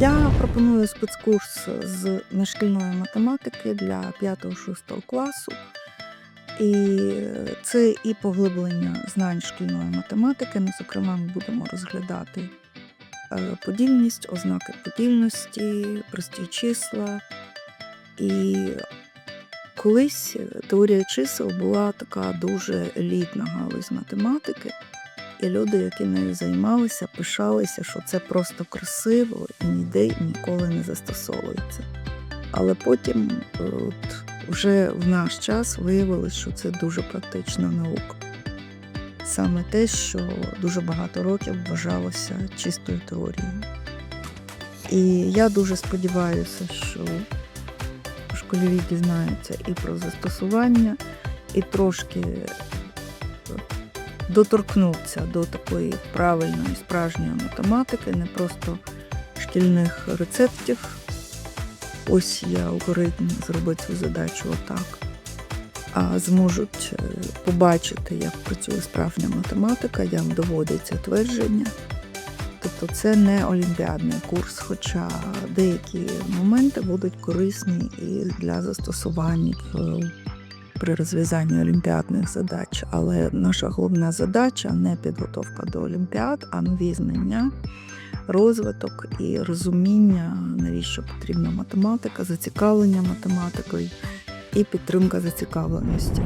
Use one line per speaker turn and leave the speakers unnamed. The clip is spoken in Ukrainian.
Я пропоную спецкурс з нешкільної математики для 5-6 класу. І це і поглиблення знань шкільної математики. Ну, зокрема, ми будемо розглядати е, подільність, ознаки подільності, прості числа. І колись теорія чисел була така дуже елітна галузь математики. І люди, які нею займалися, пишалися, що це просто красиво і ніде ніколи не застосовується. Але потім, е, от, вже в наш час виявилось, що це дуже практична наука. Саме те, що дуже багато років вважалося чистою теорією. І я дуже сподіваюся, що школярі дізнаються і про застосування, і трошки доторкнуться до такої правильної справжньої математики, не просто шкільних рецептів. Ось я алгоритм зробити цю задачу отак. А зможуть е, побачити, як працює справжня математика, як доводиться твердження. Тобто це не олімпіадний курс, хоча деякі моменти будуть корисні і для застосувань в при розв'язанні олімпіадних задач. Але наша головна задача не підготовка до олімпіад, а нові знання, розвиток і розуміння, навіщо потрібна математика, зацікавлення математикою і підтримка зацікавленості.